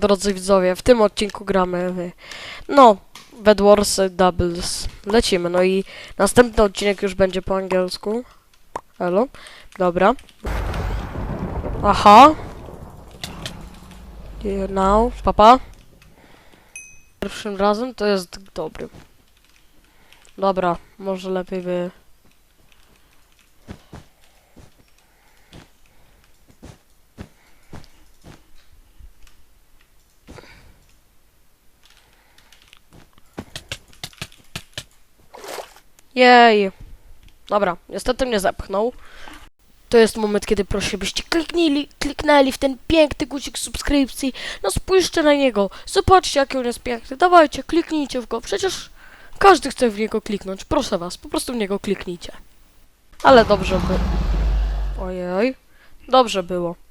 Drodzy widzowie, w tym odcinku gramy w, no, Bed Wars Doubles. Lecimy, no i następny odcinek już będzie po angielsku. Elo, dobra. Aha. Now, papa. Pierwszym razem to jest dobry. Dobra, może lepiej by... Jej. Dobra, niestety mnie zepchnął. To jest moment, kiedy proszę, byście kliknęli, kliknęli w ten piękny guzik subskrypcji. No spójrzcie na niego. Zobaczcie, jaki on jest piękny. Dawajcie, kliknijcie w go. Przecież każdy chce w niego kliknąć. Proszę was, po prostu w niego kliknijcie. Ale dobrze by... Ojej. Dobrze było.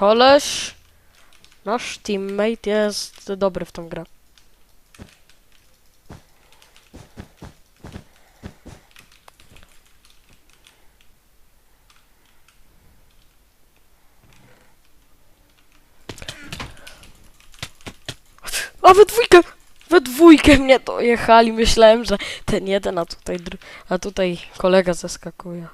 Koleś... Nasz teammate jest dobry w tą grę. A we dwójkę! We dwójkę mnie dojechali. Myślałem, że ten jeden, a tutaj, a tutaj kolega zaskakuje.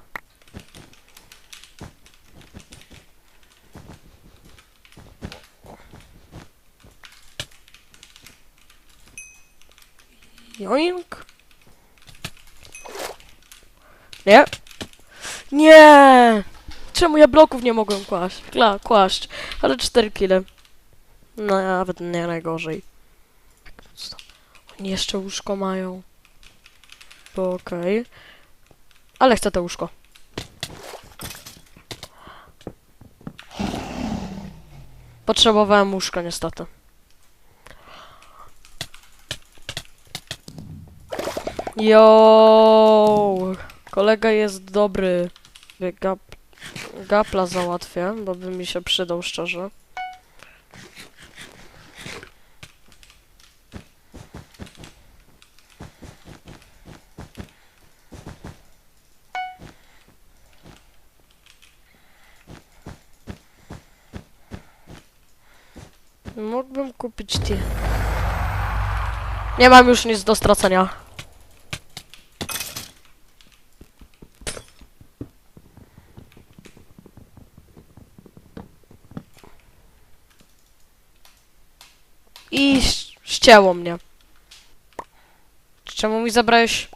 Joink. Nie. Nie! Czemu ja bloków nie mogłem kłaść? Kla, kłaść. Ale 4 kile. No nawet nie najgorzej. Oni jeszcze łóżko mają. Bo Okej. Ale chcę to łóżko. Potrzebowałem łóżka niestety. Jo, kolega jest dobry. Gap, gapla załatwię, bo by mi się przydał szczerze. Mógłbym kupić tie. Nie mam już nic do stracenia. I ścięło mnie. Czemu mi zabrałeś...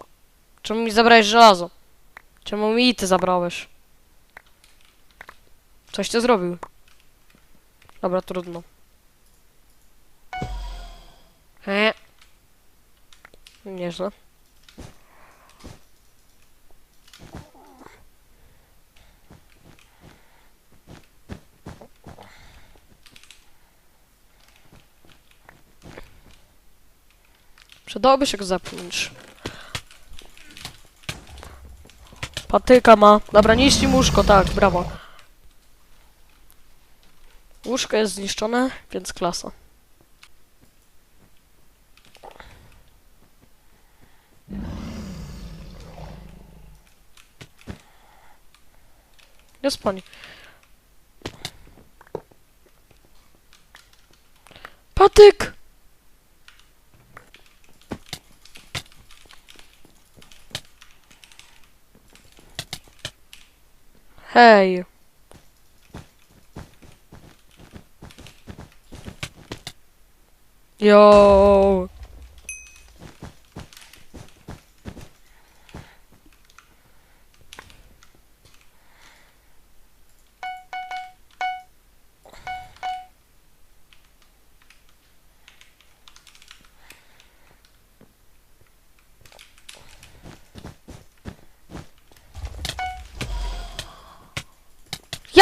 Czemu mi zabrałeś żelazo? Czemu mi ty zabrałeś? Coś ty zrobił. Dobra, trudno. He. Nieźle. Przydałoby się go zapnąć. Patyka ma. Dobra, niszczy łóżko, tak, brawo. Łóżko jest zniszczone, więc klasa. Jest pani. Patyk! Hey. Yo.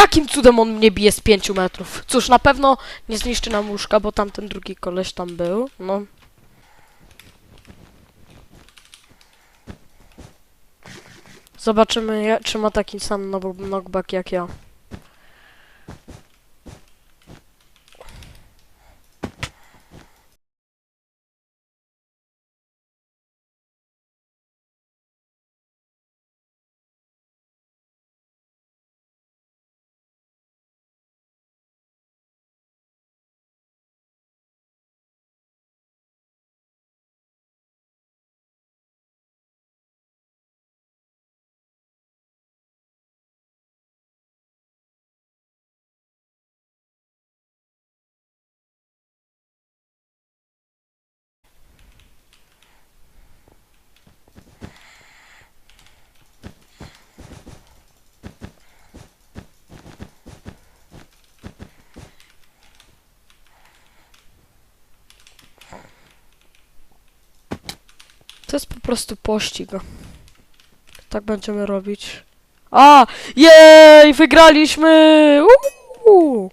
Jakim cudem on mnie bije z 5 metrów? Cóż, na pewno nie zniszczy nam łóżka, bo tamten drugi koleś tam był. No. Zobaczymy, czy ma taki sam knock- knockback jak ja. To jest po prostu pościg. Tak będziemy robić. A! Jej! Wygraliśmy! Uuu!